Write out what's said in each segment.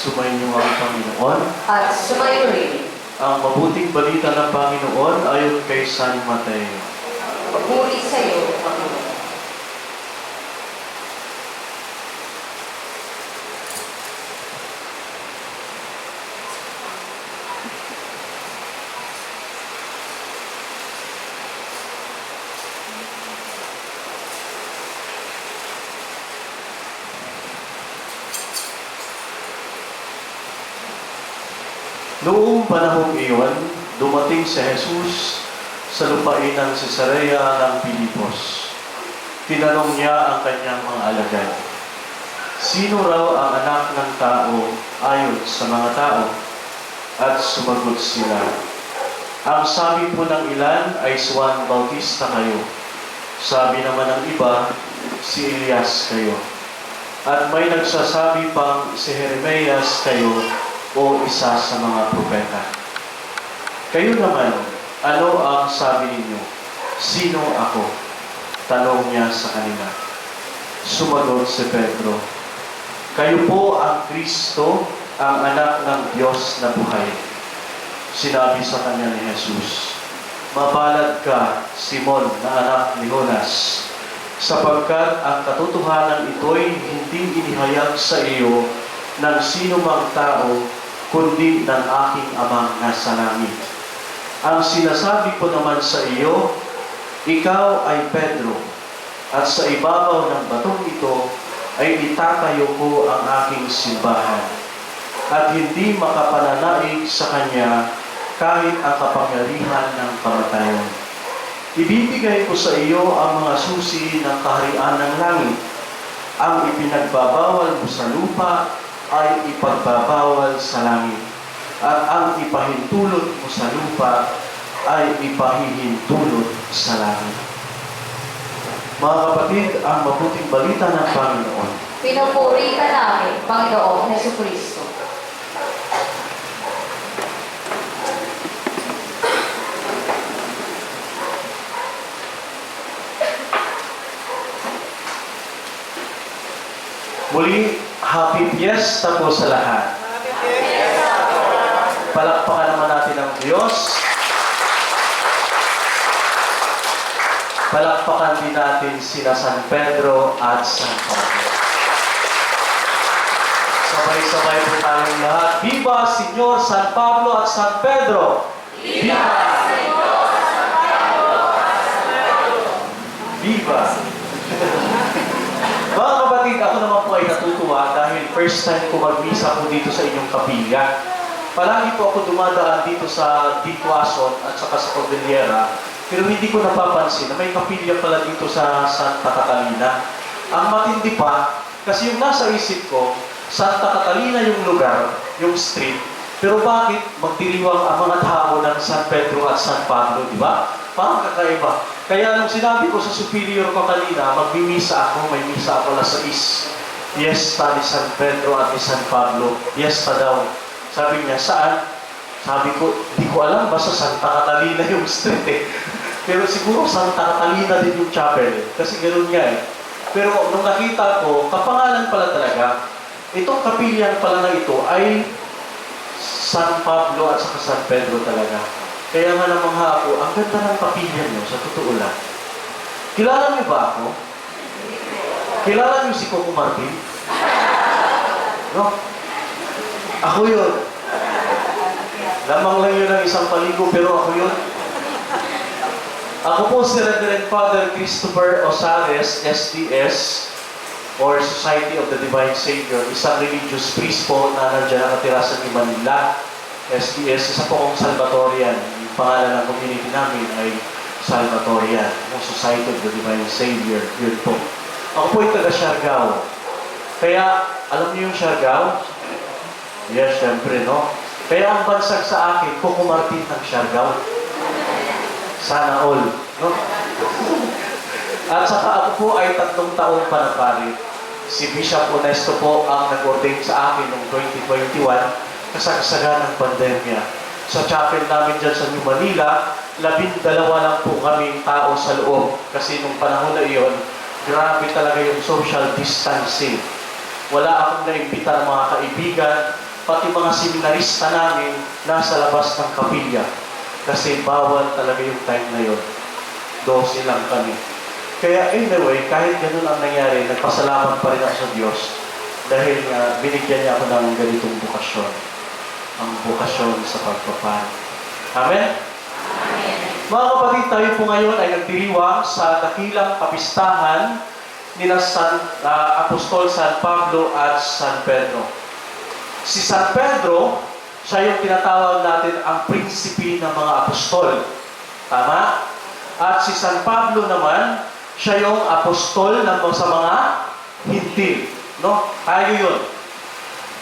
Sumayin niyo ang Panginoon. At sumayin rin. Ang mabuting balita ng Paginoon ayon kay San Mateo. Pagmuli sa iyo, dumating si Jesus sa lupain ng Cesarea ng Pilipos. Tinanong niya ang kanyang mga alagad, Sino raw ang anak ng tao ayon sa mga tao? At sumagot sila, Ang sabi po ng ilan ay Juan Bautista kayo. Sabi naman ng iba, si Elias kayo. At may nagsasabi pang si Jeremias kayo o isa sa mga propeta. Kayo naman, ano ang sabi ninyo? Sino ako? Tanong niya sa kanila. Sumagot si Pedro, Kayo po ang Kristo, ang anak ng Diyos na buhay. Sinabi sa kanya ni Jesus, Mapalad ka, Simon, na anak ni Jonas, sapagkat ang katotohanan ito'y hindi inihayag sa iyo ng sino mang tao, kundi ng aking amang nasa langit. Ang sinasabi ko naman sa iyo, ikaw ay Pedro, at sa ibabaw ng batong ito ay itatayo ko ang aking simbahan, at hindi makapananaig sa kanya kahit ang kapangyarihan ng kamatayon. Ibibigay ko sa iyo ang mga susi ng kaharian ng langit. Ang ipinagbabawal mo sa lupa ay ipagbabawal sa langit. At ang ipahintulot mo sa lupa ay ipahihintulot sa langit. Mga kapatid, ang mabuting balita ng Panginoon. Pinupuri ka namin, Panginoong Heso Kristo. Muli, happy fiesta po sa lahat. Palakpakan naman natin ang Diyos. Palakpakan din natin sina San Pedro at San Pablo. Sabay-sabay po tayong lahat. Viva Señor San Pablo at San Pedro! Viva! Viva! Mga kapatid, ako naman po ay natutuwa dahil first time ko magmisa po dito sa inyong kapilya. Palagi po ako dumadaan dito sa Dituason at saka sa Cordillera, pero hindi ko napapansin na may kapilya pala dito sa Santa Catalina. Ang matindi pa, kasi yung nasa isip ko, Santa Catalina yung lugar, yung street, pero bakit magdiriwang ang mga tao ng San Pedro at San Pablo, di ba? Parang kakaiba. Kaya nung sinabi ko sa superior ko kanina, magmimisa ako, may misa ako alas 6. Fiesta ni San Pedro at ni San Pablo. Fiesta daw. Sabi niya, saan? Sabi ko, di ko alam, basta Santa Catalina yung street eh. Pero siguro Santa Catalina din yung chapel. Kasi ganoon nga eh. Pero nung nakita ko, kapangalan pala talaga, itong kapilyan pala na ito ay San Pablo at saka San Pedro talaga. Kaya nga namangha ako, ang ganda ng kapilya nyo, sa totoo lang. Kilala niyo ba ako? Kilala niyo si Coco Martin? No? Ako yun. Lamang lang yun ng isang paligo, pero ako yun. Ako po si Reverend Father Christopher Osares, SDS, or Society of the Divine Savior, isang religious priest po na nandiyan nakatira sa Manila. SDS, isa po akong Salvatorian. Yung pangalan ng community namin ay Salvatorian, yung Society of the Divine Savior. Yun po. Ako po ay taga Siargao. Kaya, alam niyo yung Siargao? Yes, syempre, no? Kaya ang bansag sa akin, Coco Martin ng Siargao. Sana all, no? At saka ako po ay tatlong taong panapari. Si Bishop Onesto po ang nag-ordain sa akin noong 2021 kasagsagan ng pandemya. Sa chapel namin dyan sa New Manila, labing dalawa lang po kami tao sa loob. Kasi nung panahon na iyon, grabe talaga yung social distancing. Wala akong naimbita ng mga kaibigan. Pati mga seminarista namin nasa labas ng kapilya. Kasi bawal talaga yung time na yun. Dose lang kami. Kaya anyway, kahit ganun ang nangyari, nagpasalamat pa rin ako sa Diyos dahil nga binigyan niya ako ng ganitong bukasyon. Ang bukasyon sa pagpapari. Amen? Mga kapatid, tayo po ngayon ay nagdiriwang sa dakilang kapistahan ni na San, ah, Apostol San Pablo at San Pedro. Si San Pedro, siya yung tinatawag natin ang prinsipi ng mga apostol. Tama? At si San Pablo naman, siya yung apostol ng sa mga hintil. No? Tayo yun.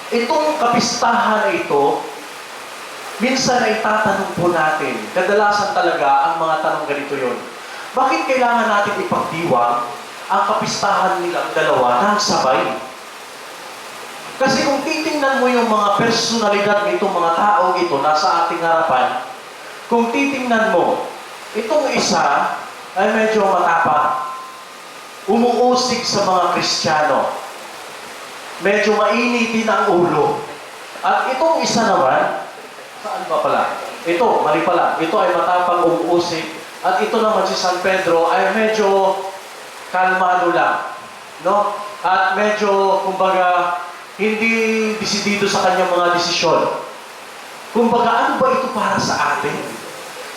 Itong kapistahan na ito, minsan ay tatanong po natin, kadalasan talaga ang mga tanong ganito yon. Bakit kailangan natin ipagdiwang ang kapistahan nilang dalawa ng sabay? Kasi kung titingnan mo yung mga personalidad nitong mga taong ito nasa ating harapan, kung titingnan mo, itong isa ay medyo matapang. Umuusig sa mga Kristiyano. Medyo mainitin ang ulo. At itong isa naman, saan ba pala? Ito, mali pala. Ito ay matapang umuusig. At ito naman si San Pedro ay medyo kalmado lang. No? At medyo, kumbaga, hindi disidido sa kanyang mga desisyon. Kumbaga, ano ba ito para sa atin?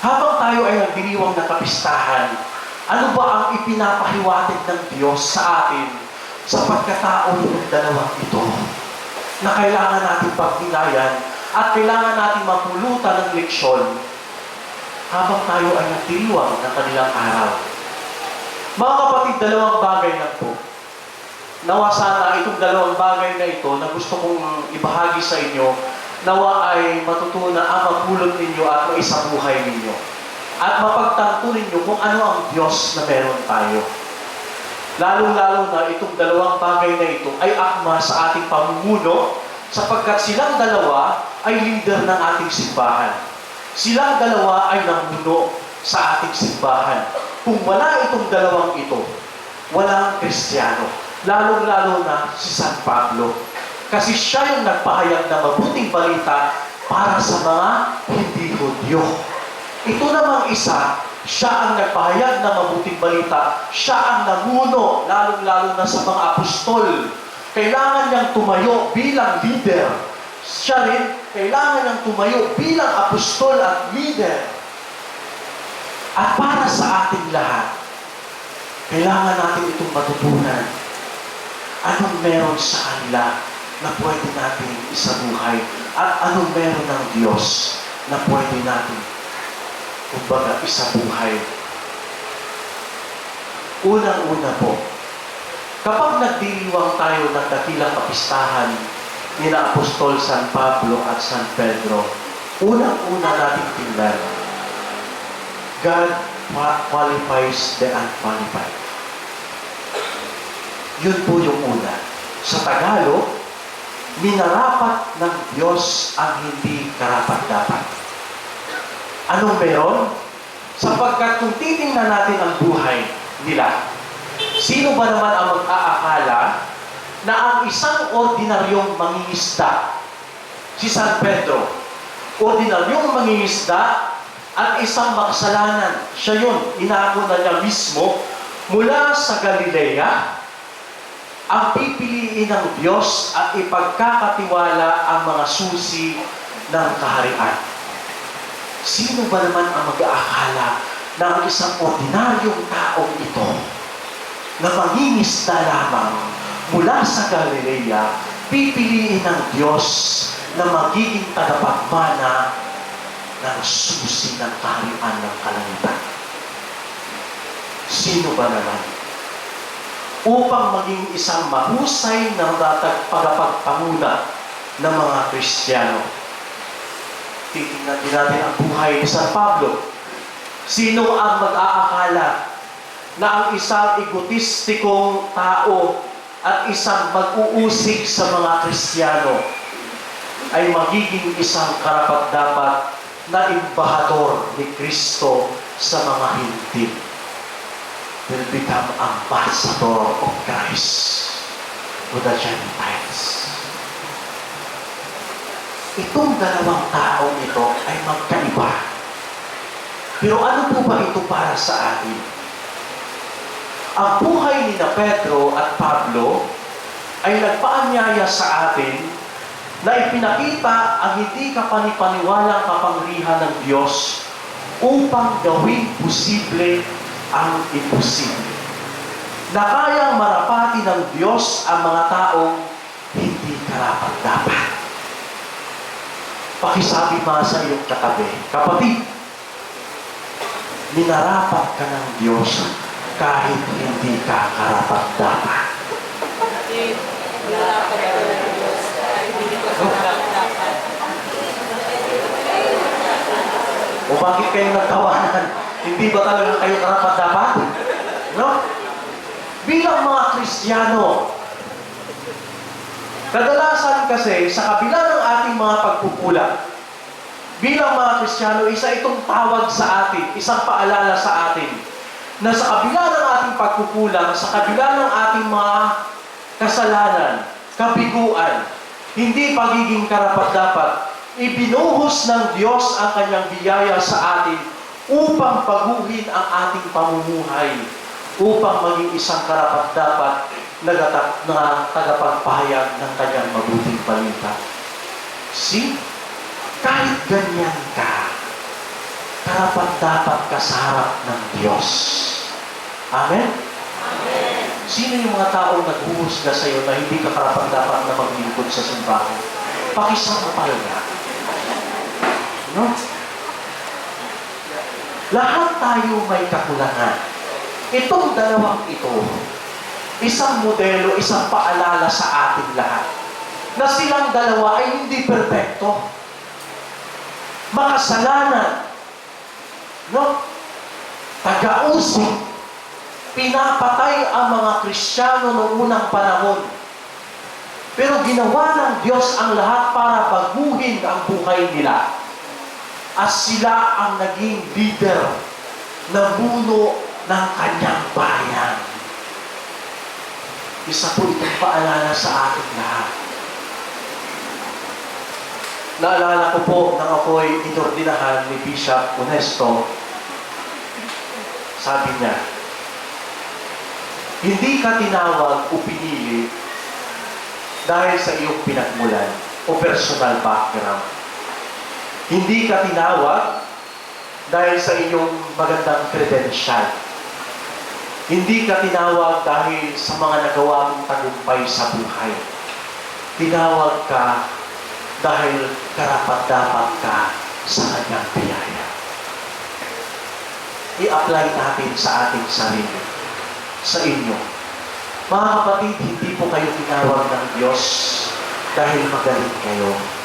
Habang tayo ay nagdiriwang na kapistahan, ano ba ang ipinapahiwatig ng Diyos sa atin sa pagkatao ng dalawang ito? Na kailangan natin pagnilayan at kailangan natin mapulutan ng leksyon habang tayo ay nagdiriwang ng kanilang araw. Mga kapatid, dalawang bagay lang po. Nawa sana itong dalawang bagay na ito na gusto kong ibahagi sa inyo, nawa ay matutunan ang mapulot ninyo at maisabuhay ninyo. At mapagtanto ninyo kung ano ang Diyos na meron tayo. Lalong-lalo na itong dalawang bagay na ito ay akma sa ating pamumuno sapagkat silang dalawa ay leader ng ating simbahan. Silang dalawa ay namuno sa ating simbahan. Kung wala itong dalawang ito, walang Kristiyano. Lalong-lalo na si San Pablo. Kasi siya yung nagpahayag ng mabuting balita para sa mga hindi Hudyo. Ito namang isa, siya ang nagpahayag ng mabuting balita. Siya ang namuno, lalong-lalo na sa mga apostol. Kailangan niyang tumayo bilang leader. Siya rin, kailangan niyang tumayo bilang apostol at leader. At para sa ating lahat, kailangan natin itong matutunan. Anong meron sa kanila na pwede natin isabuhay? At anong meron ng Diyos na pwede natin, kumbaga, isabuhay? Unang-una po, kapag nagdiriwang tayo ng dakilang kapistahan ni na Apostol San Pablo at San Pedro, unang-una natin tingnan, God qua- qualifies the unqualified. Yun po yung una. Sa Tagalog, minarapat ng Diyos ang hindi karapat-dapat. Anong meron? Sapagkat kung titingnan natin ang buhay nila, sino ba naman ang mag-aakala na ang isang ordinaryong mangingisda, si San Pedro, ordinaryong mangingisda at isang makasalanan, siya yun, inako na niya mismo, mula sa Galilea, ang pipiliin ng Diyos at ipagkakatiwala ang mga susi ng kaharian. Sino ba naman ang mag-aakala na ang isang ordinaryong taong ito na mangingisda lamang mula sa Galilea, pipiliin ng Diyos na magiging tagapagmana ng susi ng kaharian ng kalangitan. Sino ba naman? Upang maging isang mahusay na tagapagpanguna ng mga Kristiyano. Titingnan din natin ang buhay ni San Pablo. Sino ang mag-aakala na ang isang egotistikong tao at isang mag-uusig sa mga Kristiyano ay magiging isang karapat-dapat na imbahador ni Kristo sa mga hindi will become ambassador of Christ to the Gentiles. itong dalawang taong ito ay magkaiba. Pero ano po ba ito para sa atin? Ang buhay ni na Pedro at Pablo ay nagpaanyaya sa atin na ipinakita ang hindi kapanipaniwalang kapangyarihan ng Diyos upang gawing posible ang imposible. Na kayang marapati ng Diyos ang mga taong hindi karapat dapat. Pakisabi mga sa iyong katabi, kapatid, minarapat ka ng Diyos kahit hindi ka karapat dapat. O bakit kayo nagtawanan? Hindi ba talaga kayo karapat dapat? No? Bilang mga Kristiyano, kadalasan kasi sa kabila ng ating mga pagkukulang, bilang mga Kristiyano, isa itong tawag sa atin, isang paalala sa atin, na sa kabila ng ating pagkukulang, sa kabila ng ating mga kasalanan, kabiguan, hindi pagiging karapat-dapat, ibinuhos ng Diyos ang kanyang biyaya sa atin upang paguhin ang ating pamumuhay, upang maging isang karapat-dapat na, na tagapagpahayag ng kanyang mabuting balita. See? Kahit ganyan ka, karapat-dapat ka sa harap ng Diyos. Amen? Sino yung mga taong naghuhusga sa iyo na hindi ka karapat-dapat na maglingkod sa simbahan? Pakisampal na. No? Lahat tayo may kakulangan. Itong dalawang ito, isang modelo, isang paalala sa ating lahat. Na silang dalawa ay hindi perpekto. Makasalanan. No? Taga-usig. Pinapatay ang mga Kristiyano noong unang panahon. Pero ginawa ng Diyos ang lahat para baguhin ang buhay nila. At sila ang naging leader na muno ng kanyang bayan. Isa po itong paalala sa ating lahat. Naalala ko po nang ako'y inordinahan ni Bishop Honesto, sabi niya, hindi ka tinawag o pinili dahil sa iyong pinagmulan o personal background. Hindi ka tinawag dahil sa iyong magandang credential. Hindi ka tinawag dahil sa mga nagawa mong tagumpay sa buhay. Tinawag ka dahil karapat-dapat ka sa kanyang biyaya. I-apply natin sa ating sarili, sa inyo. Mga kapatid, hindi po kayo tinawag ng Diyos dahil magaling kayo.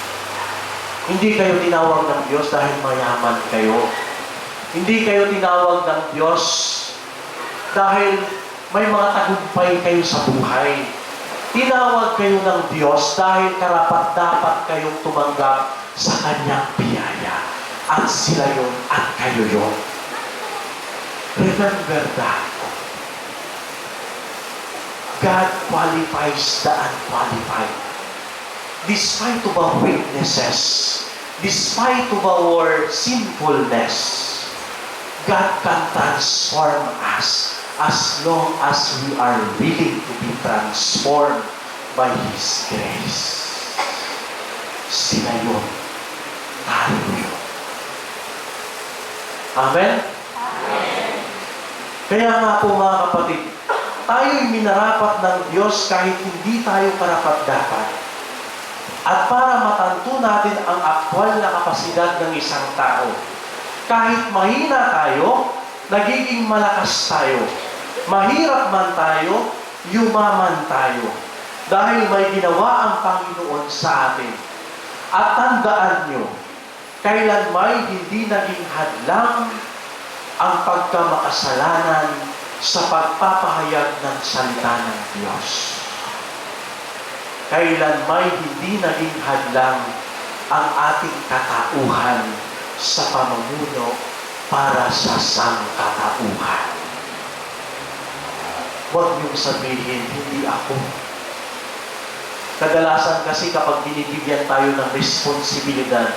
Hindi kayo tinawag ng Diyos dahil mayaman kayo. Hindi kayo tinawag ng Diyos dahil may mga tagumpay kayo sa buhay. Tinawag kayo ng Diyos dahil karapat-dapat kayong tumanggap sa Kanyang biyaya. At sila yon at kayo yon. Remember that. God qualifies the unqualified. Despite of our weaknesses, despite of our sinfulness, God can transform us as long as we are willing to be transformed by His grace. Sila yun. Tayo yun. Amen? Kaya nga po mga kapatid, tayo'y minarapat ng Diyos kahit hindi tayo karapat-dapat. At para matanto natin ang aktwal na kapasidad ng isang tao, kahit mahina tayo, nagiging malakas tayo. Mahirap man tayo, yumaman tayo. Dahil may ginawa ang Panginoon sa atin. At tandaan nyo, kailan may hindi naging hadlang ang pagkamakasalanan sa pagpapahayag ng salita ng Diyos. Kailan may hindi naging hadlang ang ating katauhan sa pamumuno para sa sangkatauhan. Huwag niyong sabihin, hindi ako. Kadalasan kasi kapag binibigyan tayo ng responsibilidad,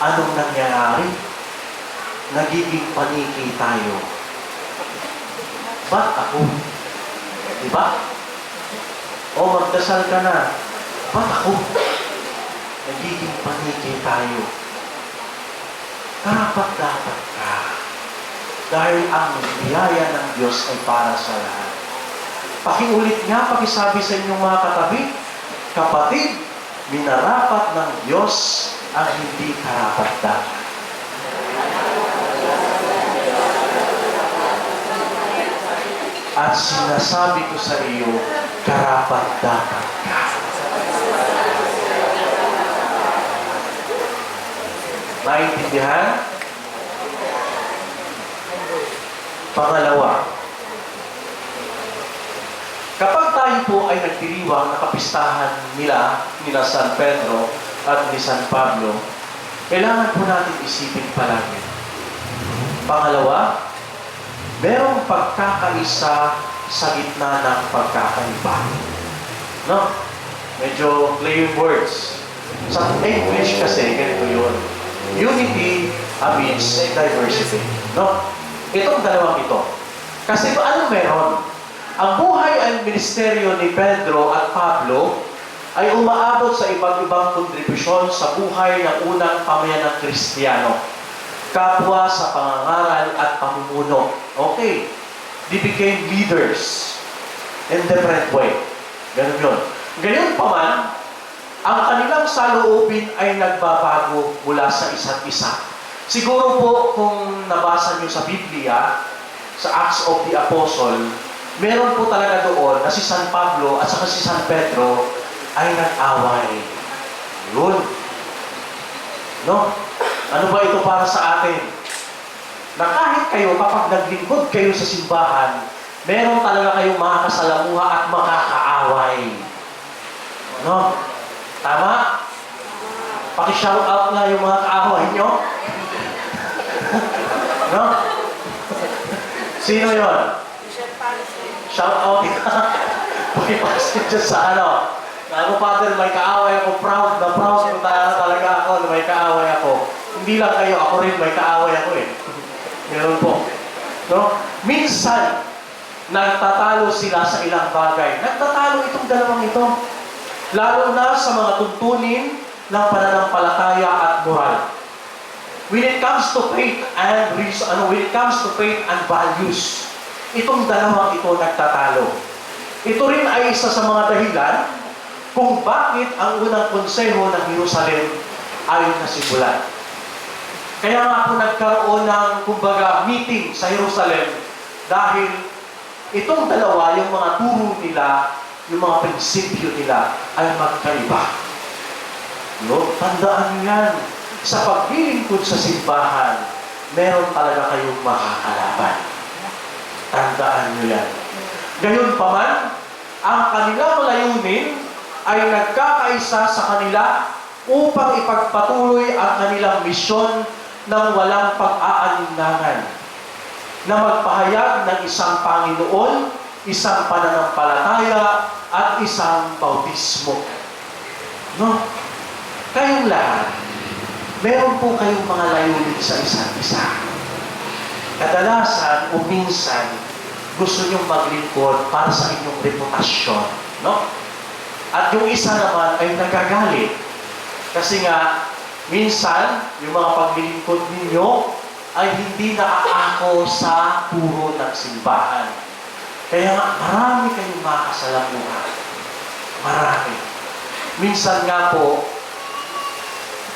anong nangyayari? Nagiging paniki tayo. Ba't ako? Di ba? O magdasal ka na. Ba't ako? Nagiging paniki tayo. Karapat dapat ka. Dahil ang biyaya ng Diyos ay para sa lahat. Pakiulit nga, pakisabi sa inyong mga katabi, kapatid, minarapat ng Diyos ang hindi karapat dapat. At sinasabi ko sa iyo, karapat dapat ka. Naintindihan? Pangalawa, kapag tayo po ay nagdiriwang na kapistahan nila, nila San Pedro at ni San Pablo, kailangan po natin isipin palagi. Pangalawa, merong pagkakaisa sa gitna ng pagkakaiba. No? Medyo play words. Sa English kasi, ganito yun. Unity amidst diversity. No? Itong dalawang ito. Kasi ano meron? Ang buhay at ministeryo ni Pedro at Pablo ay umaabot sa iba't ibang kontribusyon sa buhay ng unang pamayan ng Kristiyano. Kapwa sa pangangaral at pamumuno. Okay. They became leaders in different way. Ganun yun. Gayon pa man, ang kanilang saloobin ay nagbabago mula sa isa't isa. Siguro po kung nabasa niyo sa Biblia, sa Acts of the Apostle, meron po talaga doon na si San Pablo at saka si San Pedro ay nag-away. Yun. No? Ano ba ito para sa atin? Na kahit kayo, kapag naglingkod kayo sa simbahan, meron talaga kayong makakasalamuha at makakaaway. No? Tama? Paki-shout out nga yung mga kaaway nyo. no? Sino yon? Shout out Pakipas ka dyan sa ano. Ako, Father, may kaaway ako. Proud na proud talaga, talaga ako na may kaaway ako. Hindi lang kayo, ako rin may kaaway ako eh. Meron po. No? Minsan, nagtatalo sila sa ilang bagay. Nagtatalo itong dalawang ito. Lalo na sa mga tuntunin ng pananampalataya at moral. When it comes to faith and reason, ano, when it comes to faith and values, itong dalawang ito nagtatalo. Ito rin ay isa sa mga dahilan kung bakit ang unang konseho ng Jerusalem ay nasimulan. Kaya nga po nagkaroon ng, kumbaga, meeting sa Jerusalem dahil itong dalawa, yung mga turo nila, yung mga prinsipyo nila ay magkaiba. No? Tandaan yan. Sa paglilingkod sa simbahan, meron talaga kayong makakalaban. Tandaan niyo yan. Gayon pa man, ang kanilang layunin ay nagkakaisa sa kanila upang ipagpatuloy ang kanilang misyon ng walang pag-aalinlangan na magpahayag ng isang Panginoon, isang pananampalataya, at isang bautismo. No? Kayong lahat, meron po kayong mga layunin sa isa't isa. Kadalasan o minsan, gusto niyong maglingkod para sa inyong reputasyon. No? At yung isa naman ay nagagalit. Kasi nga, minsan, yung mga paglilingkod ninyo ay hindi naaako sa puro ng simbahan. Kaya nga, marami kayong makakasalamuhan. Marami. Minsan nga po,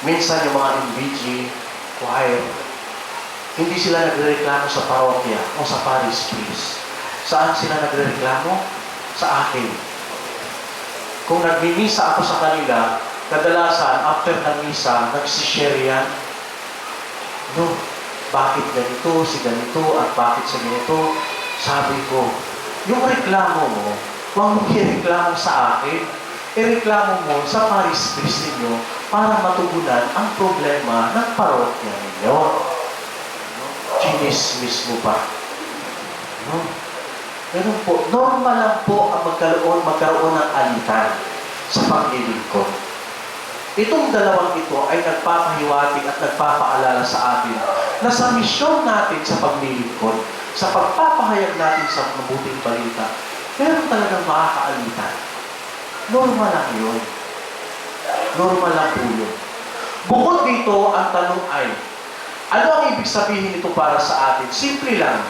minsan yung mga MBG, choir, hindi sila nagrereklamo sa parokya o sa parish priest. Saan sila nagrereklamo? Sa akin. Kung nagmimisa ako sa kanila, kadalasan, after ng misa, nagsishare yan. No, bakit ganito, si ganito, at bakit sa ganito? Sabi ko, yung reklamo mo, huwag mong ireklamo sa akin. Ireklamo mo sa parish priest ninyo para matugunan ang problema ng parokya ninyo. Chinismis mo pa. No? Ganun po. Normal lang po ang magkaroon, magkaroon ng alitan sa paglilingkod. Itong dalawang ito ay nagpapahiwatig at nagpapaalala sa atin na sa misyon natin sa paglilingkod, sa pagpapahayag natin sa mabuting balita, meron talagang makakaalitan. Normal lang yun. Normal lang po yun. Bukod dito, ang tanong ay, ano ang ibig sabihin nito para sa atin? Simple lang.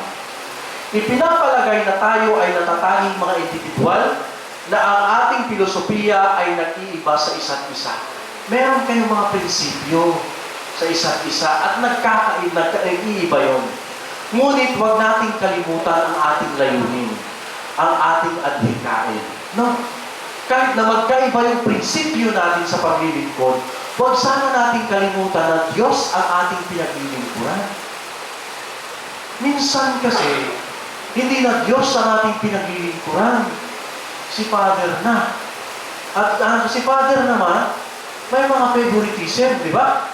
Ipinapalagay na tayo ay natatanging mga individual na ang ating filosofiya ay nag-iiba sa isa't isa. Meron kayong mga prinsipyo sa isa't isa at nagkakaib, nag-iiba yon. Ngunit huwag nating kalimutan ang ating layunin, ang ating adhikain. No? Kahit na magkaiba yung prinsipyo natin sa paglilingkod, huwag sana nating kalimutan na Diyos ang ating pinaglilingkuran. Minsan kasi, hindi na Diyos ang ating pinaglilingkuran. Si Father na. At ah, si Father naman, may mga favoritism, di ba?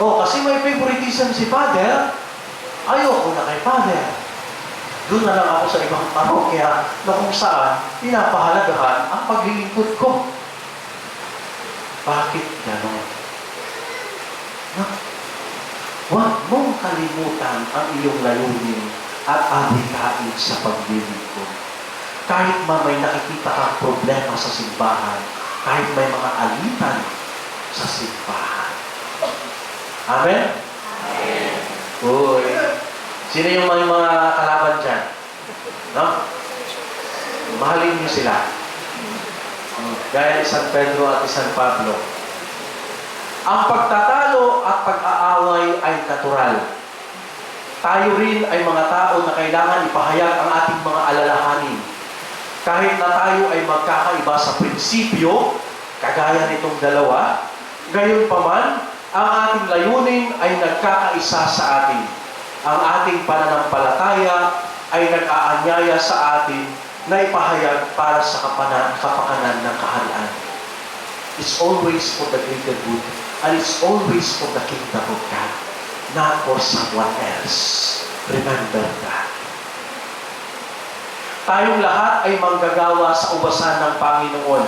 O, kasi may favoritism si Father, ayoko na kay Father. Doon na lang ako sa ibang parokya na kung saan pinapahalagahan ang paglilingkod ko. Bakit ganon? No? Huwag mong kalimutan ang iyong layunin at adhikain sa paglilingkod. Kahit man may nakikita kang problema sa simbahan, kahit may mga alitan sa simbahan. Amen? Amen. Uy. Sino yung may mga kalaban dyan? No? Mahalin niyo sila. Hmm. Gaya ni San Pedro at San Pablo. Ang pagtatalo at pag-aaway ay natural. Tayo rin ay mga tao na kailangan ipahayag ang ating mga alalahanin. Kahit na tayo ay magkakaiba sa prinsipyo, kagaya nitong dalawa, gayon pa man, ang ating layunin ay nagkakaisa sa atin. Ang ating pananampalataya ay nag-aanyaya sa atin na ipahayag para sa kapana, kapakanan ng kaharian. It's always for the greater good and it's always for the kingdom of God, not for someone else. Remember that. Tayong lahat ay manggagawa sa ubasan ng Panginoon.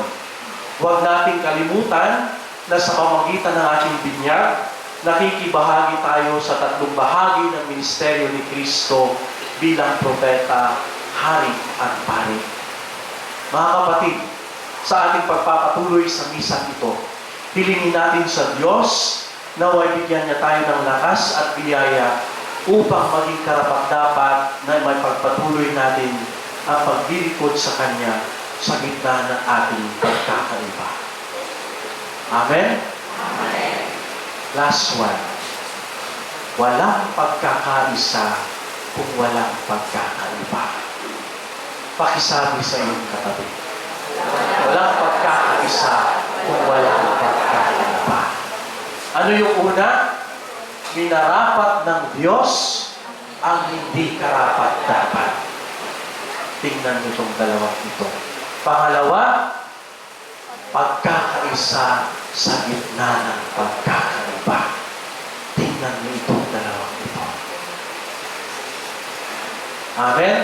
Huwag nating kalimutan na sa pamagitan ng ating binyag, nakikibahagi tayo sa tatlong bahagi ng ministeryo ni Kristo bilang propeta, hari at pari. Mga kapatid, sa ating pagpapatuloy sa misang ito, hilingin natin sa Diyos na bigyan niya tayo ng lakas at biyaya upang maging karapat-dapat na may pagpatuloy natin ang paglilingkod sa Kanya sa gitna ng ating pagkakaiba. Amen? Last one. Walang pagkakaisa kung walang pagkakaiba. Pakisabi sa iyong katabi. Walang pagkakaisa kung walang pagkakaiba. Ano yung una? Minarapat ng Diyos ang hindi karapat-dapat. Tingnan itong dalawang ito. Pangalawa, pagkakaisa sa gitna ng pagkakaiba. Tingnan niyo itong dalawang ito. Amen?